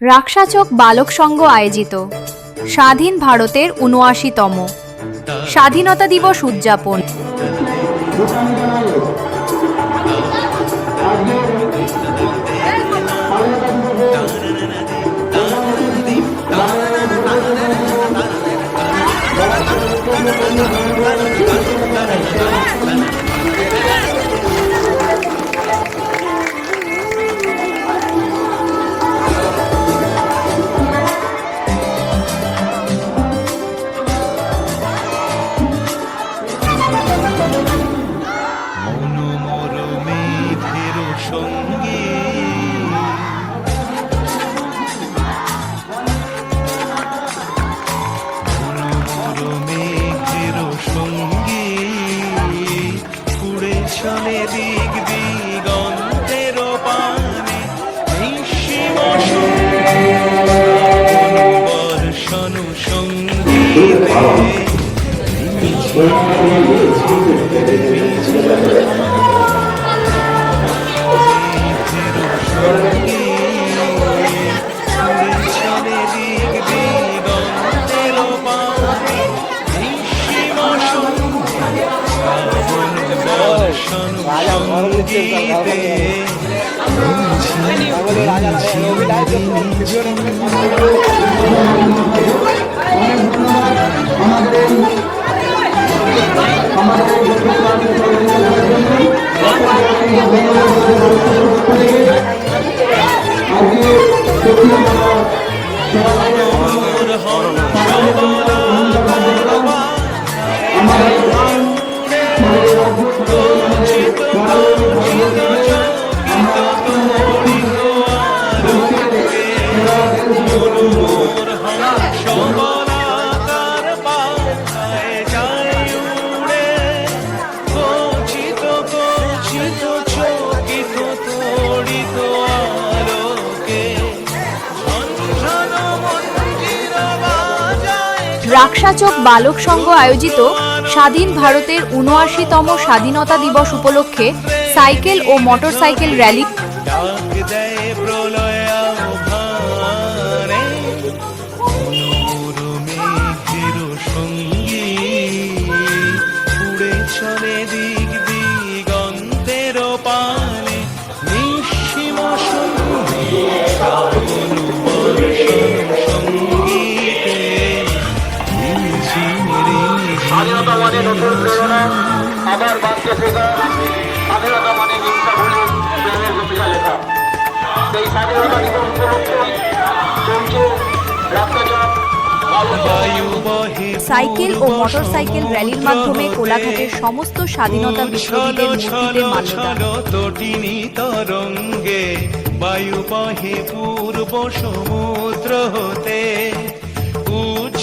রাক্ষাচক বালক সংঘ আয়োজিত। স্বাধীন ভারতের উনআশিতম। স্বাধীনতা দিবস উদযাপন। সঙ্গে। সঙ্গে। উড়ে চলে দিক দিগন্তের পানে নিঃসীম বর্ষণ সঙ্গীতে বর্ষণ আমাদের সবলাকার বাজায় বালক সংঘ আয়োজিত স্বাধীন ভারতের উনআশিতম স্বাধীনতা দিবস উপলক্ষে সাইকেল ও মোটরসাইকেল র্যালি। ডাক দেয় নতুন প্রেরণা আবার বাঁচতে শেখা স্বাধীনতা মানে হিংসা প্রেমের ভূমিকা লেখা সেই স্বাধীনতা দিবস উপলক্ষে চলছে বহে সাইকেল ও মোটরসাইকেল র্যালির মাধ্যমে কোলাঘাটের সমস্ত স্বাধীনতা বিপ্লবীদের বায়ু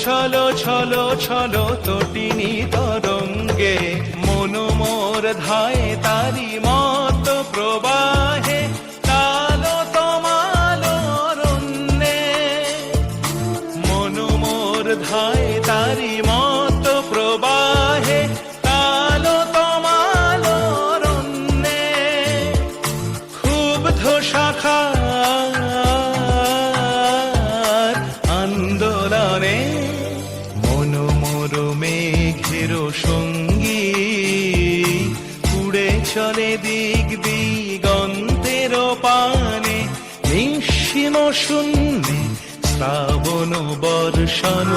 উচ্ছল ছলো ছলো তটিনী তরঙ্গে। মনোমোর ধায় তারি মত প্রবাহে চলে দিক দিগন্তের পানে নিঃসীম শূন্যে শ্রাবণ বর্ষণ।